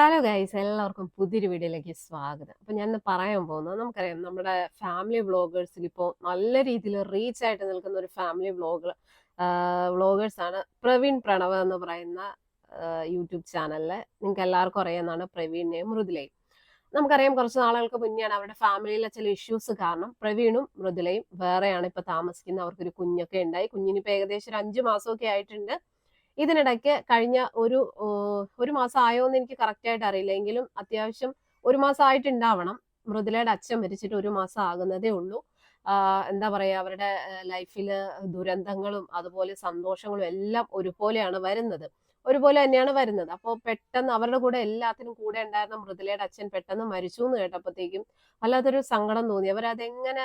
Hello guys എല്ലാവർക്കും പുതിയൊരു വീഡിയോയിലേക്ക് സ്വാഗതം. അപ്പം ഞാൻ പറയാൻ പോകുന്നത് നമുക്കറിയാം നമ്മുടെ ഫാമിലി വ്ളോഗേഴ്സിൽ ഇപ്പോൾ നല്ല രീതിയിൽ റീച്ച് ആയിട്ട് നിൽക്കുന്ന ഒരു ഫാമിലി വ്ളോഗ് വ്ളോഗേഴ്സാണ് പ്രവീൺ പ്രണവ് എന്ന് പറയുന്ന യൂട്യൂബ് ചാനലിലെ നിങ്ങൾക്ക് എല്ലാവർക്കും അറിയാവുന്നതാണ് പ്രവീണിനെയും മൃദുലയും. നമുക്കറിയാം കുറച്ച് നാളുകൾക്ക് മുന്നെയാണ് അവരുടെ ഫാമിലിയിലെ ചില ഇഷ്യൂസ് കാരണം പ്രവീണും മൃദുലയും വേറെയാണ് ഇപ്പോൾ താമസിക്കുന്നത്. അവർക്കൊരു കുഞ്ഞൊക്കെ ഉണ്ടായി. കുഞ്ഞിനിപ്പോൾ ഏകദേശം ഒരു അഞ്ച് മാസമൊക്കെ ആയിട്ടുണ്ട്. ഇതിനിടയ്ക്ക് കഴിഞ്ഞ ഒരു ഒരു മാസം ആയോ എന്ന് എനിക്ക് കറക്റ്റ് ആയിട്ട് അറിയില്ല. എങ്കിലും അത്യാവശ്യം ഒരു മാസം ആയിട്ടുണ്ടാവണം മൃദുലയുടെ അച്ഛൻ മരിച്ചിട്ട് ഒരു മാസം ആകുന്നതേ ഉള്ളൂ എന്താ പറയുക അവരുടെ ലൈഫിൽ ദുരന്തങ്ങളും അതുപോലെ സന്തോഷങ്ങളും എല്ലാം ഒരുപോലെയാണ് വരുന്നത്. ഒരുപോലെ തന്നെയാണ് വരുന്നത്. അപ്പോൾ പെട്ടെന്ന് അവരുടെ കൂടെ എല്ലാത്തിനും കൂടെ ഉണ്ടായിരുന്ന മൃദുലയുടെ അച്ഛൻ പെട്ടെന്ന് മരിച്ചു എന്ന് കേട്ടപ്പോഴത്തേക്കും വല്ലാത്തൊരു സങ്കടം തോന്നി. അവരതെങ്ങനെ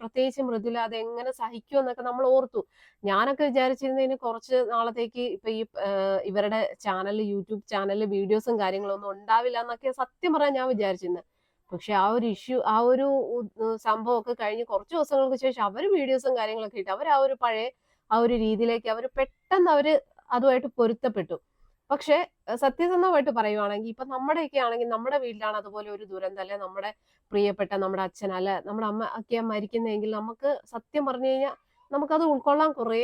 പ്രത്യേകിച്ച് മൃദുല അതെങ്ങനെ സഹിക്കുമെന്നൊക്കെ നമ്മൾ ഓർത്തു. ഞാനൊക്കെ വിചാരിച്ചിരുന്നതിന് കുറച്ച് നാളത്തേക്ക് ഇപ്പൊ ഈ ഇവരുടെ ചാനൽ യൂട്യൂബ് ചാനലിൽ വീഡിയോസും കാര്യങ്ങളൊന്നും ഉണ്ടാവില്ല എന്നൊക്കെ സത്യം പറയാൻ ഞാൻ വിചാരിച്ചിരുന്നത്. പക്ഷെ ആ ഒരു ഇഷ്യൂ ആ ഒരു സംഭവമൊക്കെ കഴിഞ്ഞ് കുറച്ച് ദിവസങ്ങൾക്ക് ശേഷം അവർ വീഡിയോസും കാര്യങ്ങളൊക്കെ ഇട്ട് അവർ ആ ഒരു പഴയ ആ ഒരു രീതിയിലേക്ക് അവർ പെട്ടെന്ന് അവർ അതുമായിട്ട് പൊരുത്തപ്പെട്ടു. പക്ഷെ സത്യസന്ധമായിട്ട് പറയുവാണെങ്കിൽ ഇപ്പൊ നമ്മുടെയൊക്കെ ആണെങ്കിൽ നമ്മുടെ വീട്ടിലാണ് അതുപോലെ ഒരു ദുരന്തം. അല്ലെ നമ്മുടെ പ്രിയപ്പെട്ട നമ്മുടെ അച്ഛൻ അല്ലെ നമ്മുടെ അമ്മ ഒക്കെ മരിക്കുന്നതെങ്കിൽ നമുക്ക് സത്യം പറഞ്ഞു കഴിഞ്ഞാൽ നമുക്കത് ഉൾക്കൊള്ളാൻ കുറേ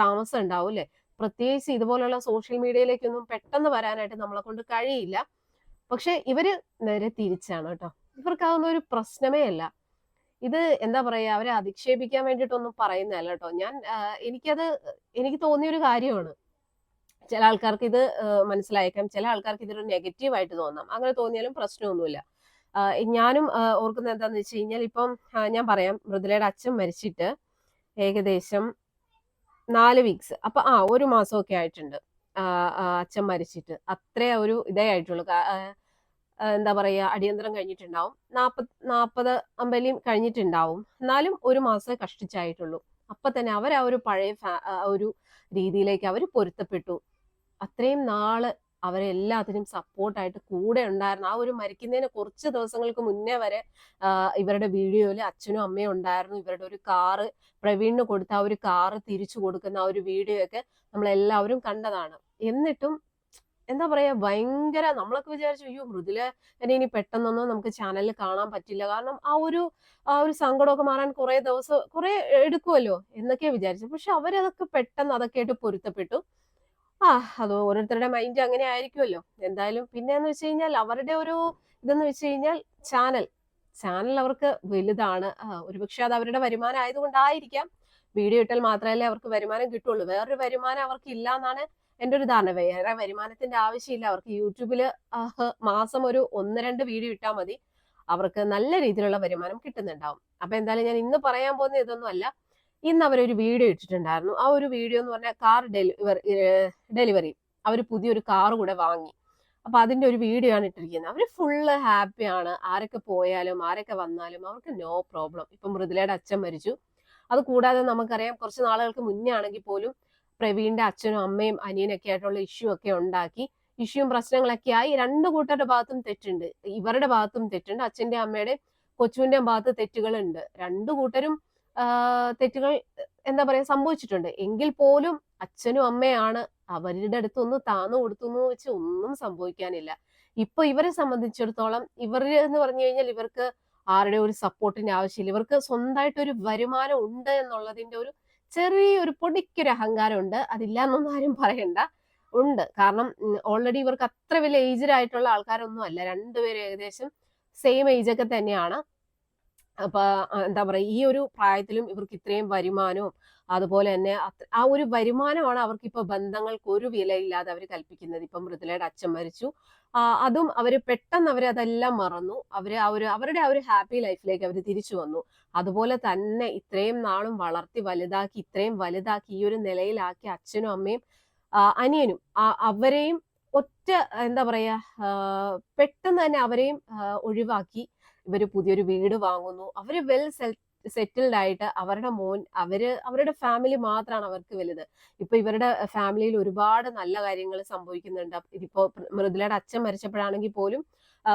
താമസം ഉണ്ടാവും അല്ലെ? പ്രത്യേകിച്ച് ഇതുപോലുള്ള സോഷ്യൽ മീഡിയയിലേക്കൊന്നും പെട്ടെന്ന് വരാനായിട്ട് നമ്മളെ കൊണ്ട് കഴിയില്ല. പക്ഷെ ഇവർ നേരെ തിരിച്ചാണ് കേട്ടോ. ഇവർക്ക് അതൊന്നും ഒരു പ്രശ്നമേ അല്ല. ഇത് എന്താ പറയാ അവരെ അധിക്ഷേപിക്കാൻ വേണ്ടിയിട്ടൊന്നും പറയുന്നതല്ല കേട്ടോ. ഞാൻ എനിക്കത് എനിക്ക് തോന്നിയ ഒരു കാര്യമാണ്. ചില ആൾക്കാർക്ക് ഇത് മനസ്സിലായേക്കാം. ചില ആൾക്കാർക്ക് ഇതൊരു നെഗറ്റീവ് ആയിട്ട് തോന്നാം. അങ്ങനെ തോന്നിയാലും പ്രശ്നമൊന്നുമില്ല. ഞാനും ഓർക്കുന്നത് എന്താന്ന് വെച്ച് കഴിഞ്ഞാൽ ഇപ്പം ഞാൻ പറയാം. മൃദുലയുടെ അച്ഛൻ മരിച്ചിട്ട് ഏകദേശം നാല് വീക്സ് അപ്പൊ ആ ഒരു മാസമൊക്കെ ആയിട്ടുണ്ട് അച്ഛൻ മരിച്ചിട്ട്. അത്രേ ഒരു ഇതേ ആയിട്ടുള്ളൂ. എന്താ പറയാ അടിയന്തരം കഴിഞ്ഞിട്ടുണ്ടാവും. നാപ്പത് നാപ്പത് അമ്പലിയും കഴിഞ്ഞിട്ടുണ്ടാവും. എന്നാലും ഒരു മാസമേ കഷ്ടിച്ചായിട്ടുള്ളൂ. അപ്പൊ തന്നെ അവർ ആ ഒരു പഴയ ഒരു രീതിയിലേക്ക് അവർ പൊരുത്തപ്പെട്ടു. അത്രയും നാൾ അവരെല്ലാത്തിനും സപ്പോർട്ടായിട്ട് കൂടെ ഉണ്ടായിരുന്നു. ആ ഒരു മരിക്കുന്നതിന് കുറച്ച് ദിവസങ്ങൾക്ക് മുന്നേ വരെ ഇവരുടെ വീഡിയോയിൽ അച്ഛനും അമ്മയും ഉണ്ടായിരുന്നു. ഇവരുടെ ഒരു കാറ് പ്രവീണിന് കൊടുത്ത ആ ഒരു കാറ് തിരിച്ചു കൊടുക്കുന്ന ആ ഒരു വീഡിയോ ഒക്കെ നമ്മളെല്ലാവരും കണ്ടതാണ്. എന്നിട്ടും എന്താ പറയാ ഭയങ്കര നമ്മളൊക്കെ വിചാരിച്ചു അയ്യോ മൃദുല ഇനി പെട്ടെന്നൊന്നും നമുക്ക് ചാനലിൽ കാണാൻ പറ്റില്ല. കാരണം ആ ഒരു ആ ഒരു സങ്കടമൊക്കെ മാറാൻ കുറെ ദിവസം കുറെ എടുക്കുമല്ലോ എന്നൊക്കെ വിചാരിച്ചു പക്ഷെ അവരതൊക്കെ പെട്ടെന്ന് അതൊക്കെ ആയിട്ട് പൊരുത്തപ്പെട്ടു. ആ അത് ഓരോരുത്തരുടെ മൈൻഡ് അങ്ങനെ ആയിരിക്കുമല്ലോ എന്തായാലും പിന്നെ എന്ന് വെച്ച് കഴിഞ്ഞാൽ അവരുടെ ഒരു ഇതെന്ന് വെച്ച് കഴിഞ്ഞാൽ ചാനൽ. ചാനൽ അവർക്ക് വലുതാണ്. ഒരുപക്ഷെ അത് അവരുടെ വരുമാനം ആയതുകൊണ്ടായിരിക്കാം. വീഡിയോ ഇട്ടാൽ മാത്രമല്ലേ അവർക്ക് വരുമാനം കിട്ടുള്ളൂ. വേറൊരു വരുമാനം അവർക്ക് ഇല്ല എന്നാണ് എന്റെ ഒരു ധാരണ. വേറെ വരുമാനത്തിന്റെ ആവശ്യമില്ല. അവർക്ക് യൂട്യൂബിൽ മാസം ഒരു ഒന്ന് രണ്ട് വീഡിയോ ഇട്ടാൽ മതി. അവർക്ക് നല്ല രീതിയിലുള്ള വരുമാനം കിട്ടുന്നുണ്ടാവും. അപ്പൊ എന്തായാലും ഞാൻ ഇന്ന് പറയാൻ പോകുന്ന ഇതൊന്നും അല്ല. ഇന്ന് അവരൊരു വീഡിയോ ഇട്ടിട്ടുണ്ടായിരുന്നു. ആ ഒരു വീഡിയോ എന്ന് പറഞ്ഞാൽ കാർ ഡെലിവറി ഡെലിവറി അവർ പുതിയൊരു കാർ കൂടെ വാങ്ങി. അപ്പൊ അതിന്റെ ഒരു വീഡിയോ ആണ് ഇട്ടിരിക്കുന്നത്. അവർ ഫുള്ള് ഹാപ്പിയാണ് ആരൊക്കെ പോയാലും ആരൊക്കെ വന്നാലും അവർക്ക് നോ പ്രോബ്ലം ഇപ്പൊ മൃദുലയുടെ അച്ഛൻ മരിച്ചു. അത് കൂടാതെ നമുക്കറിയാം കുറച്ച് നാളുകൾക്ക് മുന്നേ ആണെങ്കിൽ പോലും പ്രവീണിന്റെ അച്ഛനും അമ്മയും അനിയനൊക്കെ ആയിട്ടുള്ള ഇഷ്യൂ ഒക്കെ ഉണ്ടാക്കി. ഇഷ്യൂവും പ്രശ്നങ്ങളൊക്കെ ആയി. രണ്ട് കൂട്ടരുടെ ഭാഗത്തും തെറ്റുണ്ട്. ഇവരുടെ ഭാഗത്തും തെറ്റുണ്ട്. അച്ഛന്റെ അമ്മയുടെ കൊച്ചുവിന്റെ ഭാഗത്ത് തെറ്റുകളുണ്ട്. രണ്ടു കൂട്ടരും തെറ്റുകൾ എന്താ പറയാ സംഭവിച്ചിട്ടുണ്ട്. എങ്കിൽ പോലും അച്ഛനും അമ്മയാണ് അവരുടെ അടുത്ത് ഒന്ന് താന്നു കൊടുത്തു എന്ന് വെച്ച് ഒന്നും സംഭവിക്കാനില്ല. ഇപ്പൊ ഇവരെ സംബന്ധിച്ചിടത്തോളം ഇവർ എന്ന് പറഞ്ഞു കഴിഞ്ഞാൽ ഇവർക്ക് ആരുടെ ഒരു സപ്പോർട്ടിന്റെ ആവശ്യമില്ല. ഇവർക്ക് സ്വന്തമായിട്ട് ഒരു വരുമാനം ഉണ്ട് എന്നുള്ളതിന്റെ ഒരു ചെറിയൊരു പൊടിക്കൊരു അഹങ്കാരം ഉണ്ട് അതില്ല എന്നൊന്നും ആരും പറയണ്ട. ഉണ്ട്. കാരണം ഓൾറെഡി ഇവർക്ക് അത്ര വലിയ ഏജ്ഡ് ആയിട്ടുള്ള ആൾക്കാരൊന്നും അല്ല. രണ്ടുപേരും ഏകദേശം സെയിം ഏജ് ഒക്കെ തന്നെയാണ്. അപ്പൊ എന്താ പറയാ ഈ ഒരു പ്രായത്തിലും ഇവർക്ക് ഇത്രയും വരുമാനവും അതുപോലെ തന്നെ ആ ഒരു വരുമാനമാണ് അവർക്ക് ഇപ്പൊ ബന്ധങ്ങൾക്ക് ഒരു വിലയില്ലാതെ അവർ കൽപ്പിക്കുന്നത്. ഇപ്പൊ മൃദുലയുടെ അച്ഛൻ മരിച്ചു. അതും അവർ പെട്ടെന്ന് അവർ അതെല്ലാം മറന്നു. അവർ ആ ഒരു അവരുടെ ആ ഒരു ഹാപ്പി ലൈഫിലേക്ക് അവർ തിരിച്ചു വന്നു. അതുപോലെ തന്നെ ഇത്രയും നാളും വളർത്തി വലുതാക്കി ഇത്രയും വലുതാക്കി ഈ ഒരു നിലയിലാക്കി അച്ഛനും അമ്മയും അനിയനും അവരെയും ഒറ്റ എന്താ പറയാ പെട്ടെന്ന് തന്നെ അവരെയും ഒഴിവാക്കി. ഇവർ പുതിയൊരു വീട് വാങ്ങുന്നു. അവർ വെൽ സെറ്റിൽഡ് ആയിട്ട് അവരുടെ മോൻ അവർ അവരുടെ ഫാമിലി മാത്രമാണ് അവർക്ക് വലുത്. ഇപ്പൊ ഇവരുടെ ഫാമിലിയിൽ ഒരുപാട് നല്ല കാര്യങ്ങൾ സംഭവിക്കുന്നുണ്ട്. ഇതിപ്പോ മൃദുലയുടെ അച്ഛൻ മരിച്ചപ്പോഴാണെങ്കിൽ പോലും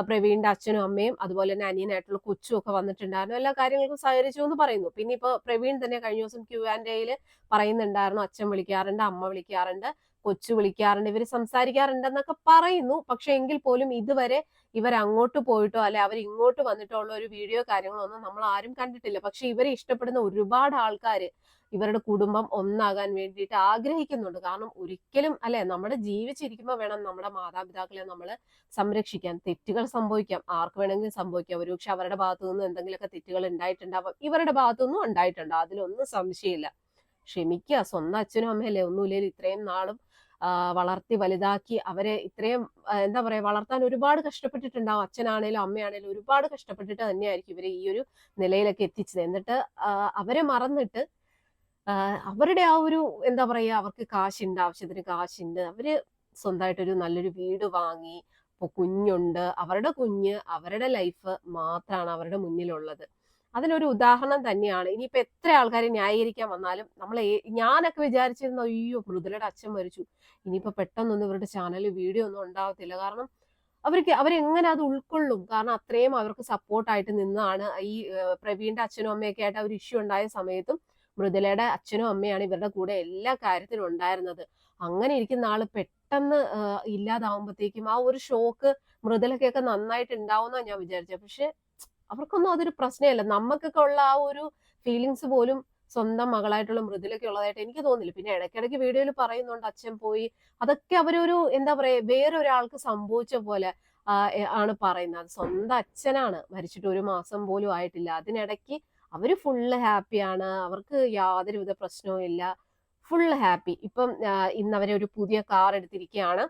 പ്രവീണിന്റെ അച്ഛനും അമ്മയും അതുപോലെ തന്നെ അനിയനായിട്ടുള്ള കൊച്ചും ഒക്കെ വന്നിട്ടുണ്ടായിരുന്നു. എല്ലാ കാര്യങ്ങൾക്കും സഹകരിച്ചു എന്ന് പറയുന്നു. പിന്നെ ഇപ്പൊ പ്രവീൺ തന്നെ കഴിഞ്ഞ ദിവസം ക്യൂ ആൻഡ് എയിൽ പറയുന്നുണ്ടായിരുന്നു. അച്ഛൻ വിളിക്കാറുണ്ട് അമ്മ വിളിക്കാറുണ്ട് കൊച്ചു വിളിക്കാറുണ്ട് ഇവർ സംസാരിക്കാറുണ്ടെന്നൊക്കെ പറയുന്നു. പക്ഷെ എങ്കിൽ പോലും ഇതുവരെ ഇവർ അങ്ങോട്ട് പോയിട്ടോ അല്ലെ അവർ ഇങ്ങോട്ട് വന്നിട്ടോ ഉള്ള ഒരു വീഡിയോ കാര്യങ്ങളോ ഒന്നും നമ്മൾ ആരും കണ്ടിട്ടില്ല. പക്ഷെ ഇവരെ ഇഷ്ടപ്പെടുന്ന ഒരുപാട് ആൾക്കാർ ഇവരുടെ കുടുംബം ഒന്നാകാൻ വേണ്ടിയിട്ട് ആഗ്രഹിക്കുന്നുണ്ട്. കാരണം ഒരിക്കലും അല്ലെ നമ്മുടെ ജീവിച്ചിരിക്കുമ്പോൾ വേണം നമ്മുടെ മാതാപിതാക്കളെ നമ്മൾ സംരക്ഷിക്കാൻ. തെറ്റുകൾ സംഭവിക്കാം. ആർക്ക് വേണമെങ്കിലും സംഭവിക്കാം. ഒരുപക്ഷെ അവരുടെ ഭാഗത്തു നിന്ന് എന്തെങ്കിലുമൊക്കെ തെറ്റുകൾ ഉണ്ടായിട്ടുണ്ടാവാം. ഇവരുടെ ഭാഗത്തു നിന്നും ഉണ്ടായിട്ടുണ്ടാവും അതിലൊന്നും സംശയമില്ല. ക്ഷമിക്കുക. സ്വന്തം അച്ഛനും അമ്മയല്ലേ ഒന്നുമില്ലെങ്കിൽ ഇത്രയും നാളും വളർത്തി വലുതാക്കി അവരെ ഇത്രയും എന്താ പറയാ വളർത്താൻ ഒരുപാട് കഷ്ടപ്പെട്ടിട്ടുണ്ടാവും. അച്ഛനാണേലും അമ്മയാണേലും ഒരുപാട് കഷ്ടപ്പെട്ടിട്ട് തന്നെയായിരിക്കും ഇവരെ ഈ ഒരു നിലയിലൊക്കെ എത്തിച്ചത്. എന്നിട്ട് അവരെ മറന്നിട്ട് അവരുടെ ആ ഒരു എന്താ പറയുക അവർക്ക് കാശുണ്ട് ആവശ്യത്തിന് കാശുണ്ട്. അവർ സ്വന്തമായിട്ടൊരു നല്ലൊരു വീട് വാങ്ങി കുഞ്ഞുണ്ട്. അവരുടെ കുഞ്ഞ് അവരുടെ ലൈഫ് മാത്രമാണ് അവരുടെ മുന്നിലുള്ളത്. അതിനൊരു ഉദാഹരണം തന്നെയാണ്. ഇനിയിപ്പോ എത്ര ആൾക്കാരെ ന്യായീകരിക്കാൻ വന്നാലും നമ്മൾ ഞാനൊക്കെ വിചാരിച്ചിരുന്ന അയ്യോ മൃദുലയുടെ അച്ഛൻ മരിച്ചു. ഇനിയിപ്പോ പെട്ടെന്നൊന്നും ഇവരുടെ ചാനലിൽ വീഡിയോ ഒന്നും ഉണ്ടാവത്തില്ല. കാരണം അവർക്ക് അവരെങ്ങനെ അത് ഉൾക്കൊള്ളും? കാരണം അത്രയും അവർക്ക് സപ്പോർട്ടായിട്ട് നിന്നാണ് ഈ പ്രവീണിന്റെ അച്ഛനും അമ്മയൊക്കെ ആയിട്ട് ആ ഒരു ഇഷ്യൂ ഉണ്ടായ സമയത്തും മൃദുലയുടെ അച്ഛനും അമ്മയാണ് ഇവരുടെ കൂടെ എല്ലാ കാര്യത്തിലും ഉണ്ടായിരുന്നത്. അങ്ങനെ ഇരിക്കുന്ന ആൾ പെട്ടെന്ന് ഇല്ലാതാവുമ്പോഴത്തേക്കും ആ ഒരു ഷോക്ക് മൃദുലക്കൊക്കെ നന്നായിട്ട് ഉണ്ടാവുന്ന ഞാൻ വിചാരിച്ചത് പക്ഷെ അവർക്കൊന്നും അതൊരു പ്രശ്നമല്ല. നമുക്കൊക്കെ ഉള്ള ആ ഒരു ഫീലിങ്സ് പോലും സ്വന്തം മകളായിട്ടുള്ള മൃദുലൊക്കെ ഉള്ളതായിട്ട് എനിക്ക് തോന്നില്ല. പിന്നെ ഇടയ്ക്കിടയ്ക്ക് വീഡിയോയിൽ പറയുന്നുണ്ട് അച്ഛൻ പോയി. അതൊക്കെ അവരൊരു എന്താ പറയാ വേറൊരാൾക്ക് സംഭവിച്ച പോലെ ആണ് പറയുന്നത്. സ്വന്തം അച്ഛനാണ്. മരിച്ചിട്ട് ഒരു മാസം പോലും ആയിട്ടില്ല. അതിനിടയ്ക്ക് അവർ ഫുള്ള് ഹാപ്പിയാണ് അവർക്ക് യാതൊരുവിധ പ്രശ്നവും ഇല്ല. ഫുള്ള് ഹാപ്പി ഇപ്പം ഇന്ന് അവരെ ഒരു പുതിയ കാർ എടുത്തിരിക്കുകയാണ്.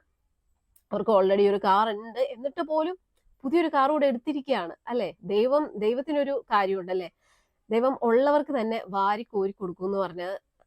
അവർക്ക് ഓൾറെഡി ഒരു കാർ ഉണ്ട്. എന്നിട്ട് പോലും പുതിയൊരു കാർ കൂടെ എടുത്തിരിക്കുകയാണ് അല്ലെ? ദൈവം ദൈവത്തിനൊരു കാര്യമുണ്ട് അല്ലെ ദൈവം ഉള്ളവർക്ക് തന്നെ വാരി കോരി കൊടുക്കും എന്ന് പറഞ്ഞ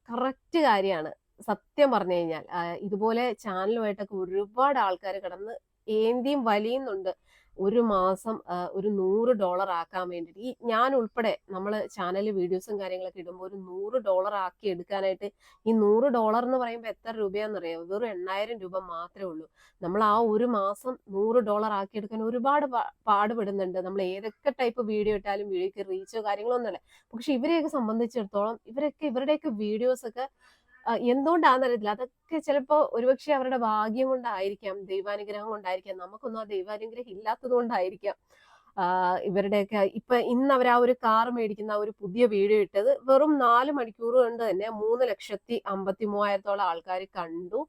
കറക്റ്റ് കാര്യമാണ്. സത്യം പറഞ്ഞു കഴിഞ്ഞാൽ ഇതുപോലെ ചാനലുമായിട്ടൊക്കെ ഒരുപാട് ആൾക്കാർ കിടന്ന് ഏന്തിയും വലിയുന്നുണ്ട്. ഒരു മാസം ഒരു നൂറ് ഡോളർ ആക്കാൻ വേണ്ടിയിട്ട്. ഈ ഞാൻ ഉൾപ്പെടെ നമ്മൾ ചാനലിൽ വീഡിയോസും കാര്യങ്ങളൊക്കെ ഇടുമ്പോൾ ഒരു നൂറ് ഡോളർ ആക്കി എടുക്കാനായിട്ട് ഈ നൂറ് ഡോളർ എന്ന് പറയുമ്പോൾ എത്ര രൂപയാണെന്നറിയാമോ വെറും എണ്ണായിരം രൂപ മാത്രമേ ഉള്ളൂ. നമ്മൾ ആ ഒരു മാസം നൂറ് ഡോളർ ആക്കി എടുക്കാൻ ഒരുപാട് പാടുപെടുന്നുണ്ട്. നമ്മൾ ഏതൊക്കെ ടൈപ്പ് വീഡിയോ ഇട്ടാലും വീഡിയോക്ക് റീച്ചോ കാര്യങ്ങളോ ഒന്നുമല്ല പക്ഷെ ഇവരെയൊക്കെ സംബന്ധിച്ചിടത്തോളം ഇവരൊക്കെ ഇവരുടെയൊക്കെ വീഡിയോസ് ഒക്കെ ആ, എന്തുകൊണ്ടാണെന്ന് അറിയത്തില്ല. അതൊക്കെ ചിലപ്പോ ഒരുപക്ഷെ അവരുടെ ഭാഗ്യം കൊണ്ടായിരിക്കാം ദൈവാനുഗ്രഹം കൊണ്ടായിരിക്കാം. നമുക്കൊന്നും ആ ദൈവാനുഗ്രഹം ഇല്ലാത്തത് കൊണ്ടായിരിക്കാം. ഇവരുടെയൊക്കെ ഇപ്പൊ ഇന്ന് അവർ ആ ഒരു കാർ മേടിക്കുന്ന ഒരു പുതിയ വീഡിയോ ഇട്ടത് വെറും നാല് മണിക്കൂർ കൊണ്ട് തന്നെ മൂന്ന് ലക്ഷത്തി അമ്പത്തി മൂവായിരത്തോളം ആൾക്കാർ കണ്ടു.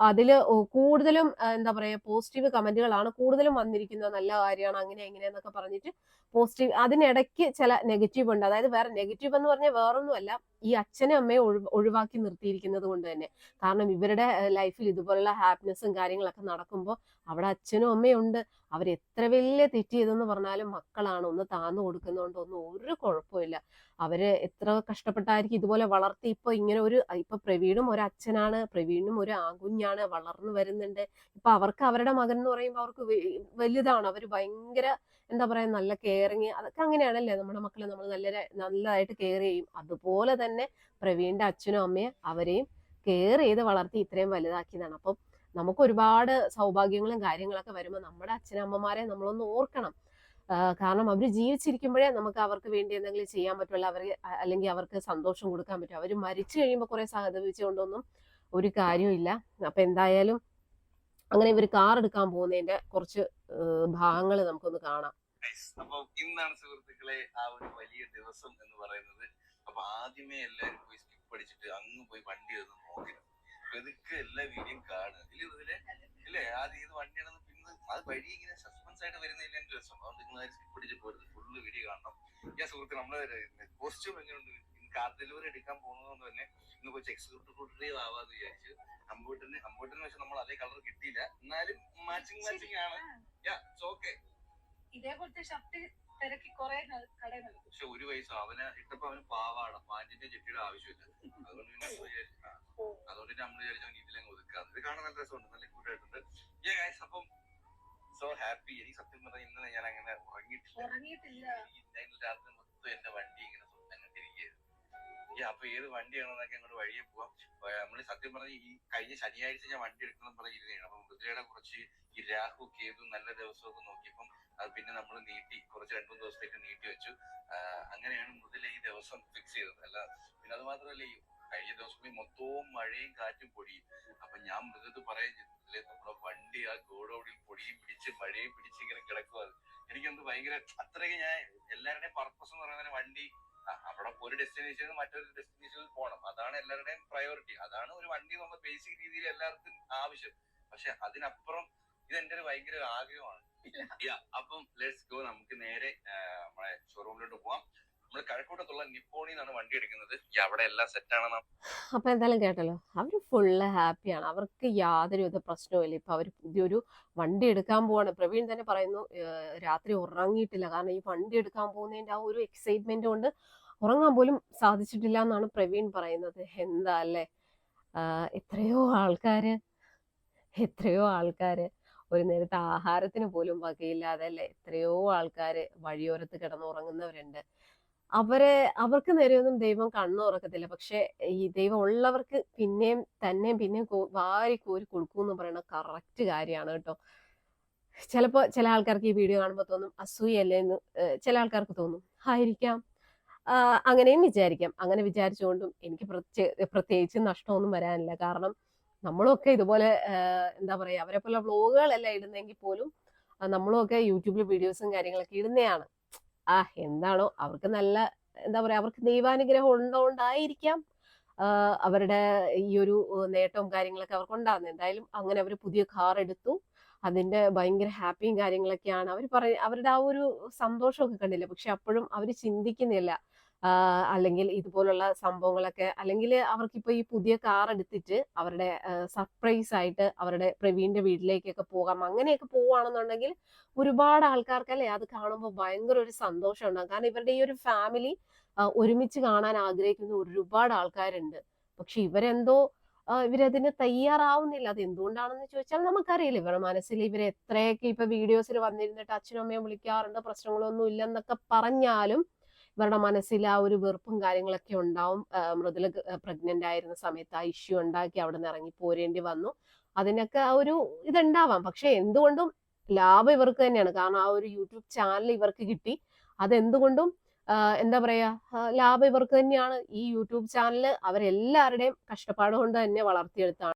അതിൽ കൂടുതലും എന്താ പറയാ പോസിറ്റീവ് കമന്റുകളാണ് കൂടുതലും വന്നിരിക്കുന്നത്. നല്ല കാര്യമാണ് അങ്ങനെ എങ്ങനെയെന്നൊക്കെ പറഞ്ഞിട്ട് പോസിറ്റീവ് അതിനിടയ്ക്ക് ചില നെഗറ്റീവ് ഉണ്ട്. അതായത് വേറെ നെഗറ്റീവ് എന്ന് പറഞ്ഞാൽ വേറൊന്നുമല്ല. ഈ അച്ഛനും അമ്മയെ ഒഴി- ഒഴിവാക്കി നിർത്തിയിരിക്കുന്നത് കൊണ്ട് തന്നെ. കാരണം ഇവരുടെ ലൈഫിൽ ഇതുപോലുള്ള ഹാപ്പിനെസ്സും കാര്യങ്ങളൊക്കെ നടക്കുമ്പോൾ അവിടെ അച്ഛനും അമ്മയും ഉണ്ട്. അവർ എത്ര വലിയ തെറ്റ് ചെയ്തെന്ന് പറഞ്ഞാലും മക്കളാണ്. ഒന്ന് താന്നു കൊടുക്കുന്നതുകൊണ്ട് ഒന്നും ഒരു കുഴപ്പമില്ല. അവർ എത്ര കഷ്ടപ്പെട്ടായിരിക്കും ഇതുപോലെ വളർത്തി ഇപ്പൊ ഇങ്ങനെ ഒരു ഇപ്പൊ പ്രവീണും ഒരു അച്ഛനാണ്. പ്രവീണും ഒരു ആകുഞ്ഞാണ് വളർന്നു വരുന്നുണ്ട്. ഇപ്പൊ അവർക്ക് അവരുടെ മകൻ എന്ന് പറയുമ്പോൾ അവർക്ക് വലുതാണ്. അവർ ഭയങ്കര എന്താ പറയാ നല്ല കെയറിങ് അതൊക്കെ അങ്ങനെയാണല്ലേ? നമ്മുടെ മക്കളെ നമ്മൾ നല്ല നല്ലതായിട്ട് കെയർ ചെയ്യും. അതുപോലെ തന്നെ പ്രവീണിന്റെ അച്ഛനും അമ്മയും അവരെയും കെയർ ചെയ്ത് വളർത്തി ഇത്രയും വലുതാക്കിയതാണ്. അപ്പം നമുക്ക് ഒരുപാട് സൗഭാഗ്യങ്ങളും കാര്യങ്ങളൊക്കെ വരുമ്പോൾ നമ്മുടെ അച്ഛനമ്മമാരെ നമ്മളൊന്ന് ഓർക്കണം. കാരണം അവർ ജീവിച്ചിരിക്കുമ്പോഴേ നമുക്ക് അവർക്ക് വേണ്ടി എന്തെങ്കിലും ചെയ്യാൻ പറ്റുള്ളൂ. അവർ അല്ലെങ്കിൽ അവർക്ക് സന്തോഷം കൊടുക്കാൻ പറ്റും. അവർ മരിച്ചു കഴിയുമ്പോൾ കുറെ സഹതപിച്ചുകൊണ്ടൊന്നും ഒരു കാര്യമില്ല അപ്പൊ എന്തായാലും അങ്ങനെ ഇവർ കാർ എടുക്കാൻ പോകുന്നതിന്റെ കുറച്ച് ഭാഗങ്ങൾ നമുക്കൊന്ന് കാണാം. അപ്പൊ ഇന്നാണ് സുഹൃത്തുക്കളെ ആ ഒരു വലിയ ദിവസം എന്ന് പറയുന്നത്. അപ്പൊ ആദ്യമേ എല്ലാരും പോയി സ്കിപ്പ് അടിച്ചിട്ട് അങ്ങ് പോയി വണ്ടി ഒന്ന് നോക്കണം. പെതുക്കെ എല്ലാ വീഡിയോയും കാണുക. ഇല്ല ഇതിലെ ഇല്ലേ? ആദ്യം ഇത് വണ്ടിയാണെന്ന് പിന്നെ അത് വഴി ഇങ്ങനെ സസ്പെൻസ് ആയിട്ട് വരുന്നില്ല എന്റെ രസം. അതുകൊണ്ട് നിങ്ങൾ സ്കിപ്പ് അടിച്ച് പോരുത്. ഫുള്ള് വീഡിയോ കാണണം. ഞാൻ സുഹൃത്ത് നമ്മൾ കോസ്റ്റ്യൂം എങ്ങനെയുണ്ട്? കാർ ഡെലിവറി എടുക്കാൻ പോകുന്നതുകൊണ്ട് തന്നെ ഇന്ന് കുറച്ച് എക്സിക്യൂട്ടീവ് ആവാന്ന് വിചാരിച്ചു അമ്പൂട്ടിന് അമ്പൂട്ടിന് പക്ഷെ നമ്മൾ അതേ കളർ കിട്ടിയില്ല. എന്നാലും മാച്ചിങ് മാച്ചിങ് ആണ്. ഓക്കെ ഇതേപോലത്തെ ഷർട്ട് തിരക്കി കുറെ കടകളുണ്ട് പക്ഷെ ഒരു വയസ്സ് അവന് ഇട്ടപ്പോ അവന് പാവാണ് പാന്റിന്റെ ചെട്ടിയുടെ ആവശ്യമില്ല. അതുകൊണ്ട് പിന്നെ അതുകൊണ്ട് നമ്മൾ വിചാരിച്ചു ഇതിലങ്ങ് ഒതുക്കാം ഇത് കാണാൻ നല്ല രസമുണ്ട് നല്ല കൂട്ടായിട്ടുണ്ട് ഗൈസ് അപ്പം സോ ഹാപ്പി എനിക്ക് സത്യം പറഞ്ഞാൽ ഇന്നലെ ഞാൻ അങ്ങനെ ഉറങ്ങിയിട്ടില്ല. രാത്രി മൊത്തം എന്റെ വണ്ടി ഇങ്ങനെ ഈ അപ്പൊ ഏത് വണ്ടിയാണെന്നൊക്കെ അങ്ങോട്ട് വഴിയെ പോവാം. നമ്മൾ സത്യം പറഞ്ഞ ഈ കഴിഞ്ഞ ശനിയാഴ്ച ഞാൻ വണ്ടി എടുക്കണം പറഞ്ഞിരുന്നതാണ്. അപ്പൊ മുദ്രയുടെ കുറച്ച് ഈ രാഹു കേതു നല്ല ദിവസമൊക്കെ നോക്കിയപ്പം അത് പിന്നെ നമ്മൾ നീട്ടി കുറച്ച് രണ്ടു മൂന്ന് ദിവസത്തേക്ക് നീട്ടി വെച്ചു. അങ്ങനെയാണ് മുതൽ ഈ ദിവസം ഫിക്സ് ചെയ്തത്. അല്ല പിന്നെ അത് മാത്രമല്ല ഈ കഴിഞ്ഞ ദിവസം മൊത്തവും മഴയും കാറ്റും പൊടിയും. അപ്പൊ ഞാൻ മൃഗത്ത് പറയാൻ ചെയ്തില്ലേ നമ്മുടെ വണ്ടി ആ ഗോഡൌണിൽ പൊടിയും പിടിച്ച് മഴയും പിടിച്ച് ഇങ്ങനെ കിടക്കുക എനിക്കെന്ത് ഭയങ്കര അത്രയ്ക്ക് ഞാൻ എല്ലാവരുടെയും പർപ്പസ് എന്ന് പറയുന്നത് വണ്ടി അവിടെ ഒരു ഡെസ്റ്റിനേഷൻ മറ്റൊരു ഡെസ്റ്റിനേഷനിൽ പോകണം അതാണ് എല്ലാവരുടെയും പ്രയോറിറ്റി അതാണ് ഒരു വണ്ടി നമ്മൾ ബേസിക് രീതിയിൽ എല്ലാവർക്കും ആവശ്യം. പക്ഷെ അതിനപ്പുറം ഇതെന്റെ ഒരു ഭയങ്കര ആഗ്രഹമാണ്. അപ്പം ലെറ്റ്സ് ഗോ നമുക്ക് നേരെ നമ്മളെ ഷോറൂമിലോട്ട് പോവാം. നമ്മൾ വണ്ടി എടുക്കുന്നത്. എല്ലാം അപ്പൊ എന്തായാലും കേട്ടല്ലോ അവർ ഫുള്ള് ഹാപ്പിയാണ് അവർക്ക് യാതൊരു വിധ പ്രശ്നവുമില്ല ഇപ്പൊ അവർ പുതിയൊരു വണ്ടി എടുക്കാൻ പോവാണ്. പ്രവീൺ തന്നെ പറയുന്നു രാത്രി ഉറങ്ങിയിട്ടില്ല. കാരണം ഈ വണ്ടി എടുക്കാൻ പോകുന്നതിന്റെ ആ ഒരു എക്സൈറ്റ്മെന്റ് കൊണ്ട് ഉറങ്ങാൻ പോലും സാധിച്ചിട്ടില്ല എന്നാണ് പ്രവീൺ പറയുന്നത്. എന്താ അല്ലേ? എത്രയോ ആൾക്കാര് എത്രയോ ആൾക്കാര് ഒരു നേരത്തെ ആഹാരത്തിന് പോലും വകയില്ലാതെ അല്ലേ? എത്രയോ ആൾക്കാര് വഴിയോരത്ത് കിടന്നുറങ്ങുന്നവരുണ്ട്. അവരെ അവർക്ക് നേരെയൊന്നും ദൈവം കണ്ണു തുറക്കത്തില്ല. പക്ഷെ ഈ ദൈവം ഉള്ളവർക്ക് പിന്നെയും തന്നെയും പിന്നെയും വാരി കോരി കൊടുക്കും എന്ന് പറയുന്ന കറക്റ്റ് കാര്യമാണ് കേട്ടോ. ചിലപ്പോ ചില ആൾക്കാർക്ക് ഈ വീഡിയോ കാണുമ്പോൾ തോന്നും അസൂയല്ലേ എന്ന് ചില ആൾക്കാർക്ക് തോന്നും. ആയിരിക്കാം. അങ്ങനെയും വിചാരിക്കാം. അങ്ങനെ വിചാരിച്ചുകൊണ്ടും എനിക്ക് പ്രത്യേക പ്രത്യേകിച്ച് നഷ്ടമൊന്നും വരാനില്ല. കാരണം നമ്മളൊക്കെ ഇതുപോലെ എന്താ പറയാ അവരെ പോലെ വ്ളോഗുകളെല്ലാം ഇടുന്നെങ്കിൽ പോലും നമ്മളൊക്കെ യൂട്യൂബിൽ വീഡിയോസും കാര്യങ്ങളൊക്കെ ഇടുന്നതാണ്. ആ എന്താണോ അവർക്ക് നല്ല എന്താ പറയാ അവർക്ക് ദൈവാനുഗ്രഹം ഉണ്ടോണ്ടായിരിക്കാം അവരുടെ ഈ ഒരു നേട്ടവും കാര്യങ്ങളൊക്കെ അവർക്ക് ഉണ്ടാകുന്നത്. എന്തായാലും അങ്ങനെ അവർ പുതിയ കാർ എടുത്തു. അതിന്റെ ഭയങ്കര ഹാപ്പിയും കാര്യങ്ങളൊക്കെയാണ്. അവർ പറയ അവരുടെ ആ ഒരു സന്തോഷമൊക്കെ കണ്ടില്ല? പക്ഷെ അപ്പോഴും അവർ ചിന്തിക്കുന്നില്ല. അല്ലെങ്കിൽ ഇതുപോലുള്ള സംഭവങ്ങളൊക്കെ അല്ലെങ്കിൽ അവർക്കിപ്പോൾ ഈ പുതിയ കാർ എടുത്തിട്ട് അവരുടെ സർപ്രൈസ് ആയിട്ട് അവരുടെ പ്രവീണിന്റെ വീട്ടിലേക്കൊക്കെ പോകാം അങ്ങനെയൊക്കെ പോവുകയാണെന്നുണ്ടെങ്കിൽ ഒരുപാട് ആൾക്കാർക്കല്ലേ അത് കാണുമ്പോൾ ഭയങ്കര ഒരു സന്തോഷം ഉണ്ടാകും കാരണം ഇവരുടെ ഈ ഒരു ഫാമിലി ഒരുമിച്ച് കാണാൻ ആഗ്രഹിക്കുന്ന ഒരുപാട് ആൾക്കാരുണ്ട്. പക്ഷെ ഇവരെന്തോ ഇവരതിന് തയ്യാറാവുന്നില്ല. അത് എന്തുകൊണ്ടാണെന്ന് ചോദിച്ചാൽ നമുക്കറിയില്ല. ഇവരുടെ മനസ്സിൽ ഇവർ എത്രയൊക്കെ ഇപ്പൊ വീഡിയോസിൽ വന്നിരുന്നിട്ട് അച്ഛനും അമ്മയും വിളിക്കാറുണ്ട് പ്രശ്നങ്ങളൊന്നും ഇല്ലെന്നൊക്കെ പറഞ്ഞാലും ഇവരുടെ മനസ്സിൽ ആ ഒരു വെറുപ്പും കാര്യങ്ങളൊക്കെ ഉണ്ടാവും. മൃദുല പ്രഗ്നന്റ് ആയിരുന്ന സമയത്ത് ആ ഇഷ്യൂ ഉണ്ടാക്കി അവിടെ നിന്ന് ഇറങ്ങി പോരേണ്ടി വന്നു. അതിനൊക്കെ ആ ഒരു ഇതുണ്ടാവാം. പക്ഷെ എന്തുകൊണ്ടും ലാഭം ഇവർക്ക് തന്നെയാണ്. കാരണം ആ ഒരു യൂട്യൂബ് ചാനൽ ഇവർക്ക് കിട്ടി. അതെന്തുകൊണ്ടും എന്താ പറയാ ലാഭം ഇവർക്ക് തന്നെയാണ്. ഈ യൂട്യൂബ് ചാനൽ അവരെല്ലാവരുടെയും കഷ്ടപ്പാട് കൊണ്ട് തന്നെ വളർത്തിയെടുത്താണ്.